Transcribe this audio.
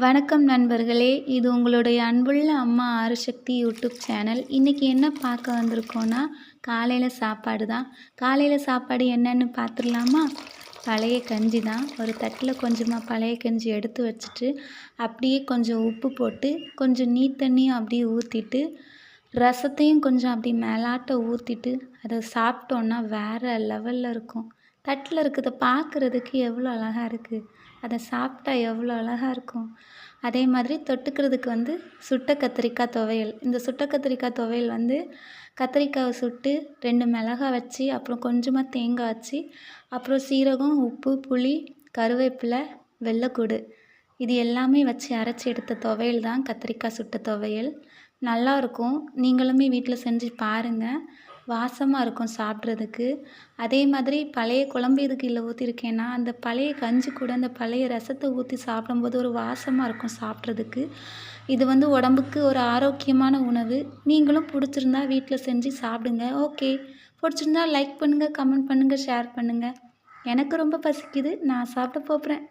வணக்கம் நண்பர்களே இது உங்களுடைய அன்புள்ள அம்மா ஆறுசக்தி யூடியூப் சேனல். இன்றைக்கி என்ன பார்க்க வந்திருக்கோன்னா காலையில் சாப்பாடு தான். காலையில் சாப்பாடு என்னென்னு பார்த்துடலாமா? பழைய கஞ்சி தான். ஒரு தட்டில் கொஞ்சமாக பழைய கஞ்சி எடுத்து வச்சுட்டு அப்படியே கொஞ்சம் உப்பு போட்டு கொஞ்சம் நீ தண்ணியும் அப்படியே ஊற்றிட்டு ரசத்தையும் கொஞ்சம் அப்படி மேலாட்ட ஊற்றிட்டு அதை சாப்பிட்டோன்னா வேறு லெவலில் இருக்கும். தட்டில் இருக்கிறத பார்க்குறதுக்கு எவ்வளோ அழகாக இருக்குது அதை சாப்பிட்டா எவ்வளோ அழகாக இருக்கும். அதே மாதிரி தொட்டுக்கிறதுக்கு வந்து சுட்ட கத்திரிக்காய் துவையல். இந்த சுட்ட கத்திரிக்காய் துவையல் வந்து கத்திரிக்காவை சுட்டு ரெண்டு மிளகா வச்சு அப்புறம் கொஞ்சமாக தேங்காய் வச்சு அப்புறம் சீரகம் உப்பு புளி கருவேப்பிலை வெள்ளைக்கூடு. இது எல்லாமே வச்சு அரைச்சி எடுத்த துவையல் தான் கத்திரிக்காய் சுட்ட துவையல். நல்லாயிருக்கும் நீங்களுமே வீட்டில் செஞ்சு பாருங்கள் வாசமாக இருக்கும் சாப்பிட்றதுக்கு. அதே மாதிரி பழைய குழம்பு இதுக்கு இல்லை ஊற்றிருக்கேன்னா அந்த பழைய கஞ்சி கூட அந்த பழைய ரசத்தை ஊற்றி சாப்பிடும்போது ஒரு வாசமாக இருக்கும் சாப்பிட்றதுக்கு. இது வந்து உடம்புக்கு ஒரு ஆரோக்கியமான உணவு. நீங்களும் பிடிச்சிருந்தா வீட்டில் செஞ்சு சாப்பிடுங்க. ஓகே. பிடிச்சிருந்தா லைக் பண்ணுங்கள் கமெண்ட் பண்ணுங்கள் ஷேர் பண்ணுங்கள் எனக்கு ரொம்ப பசிக்குது. நான் சாப்பிட போகிறேன்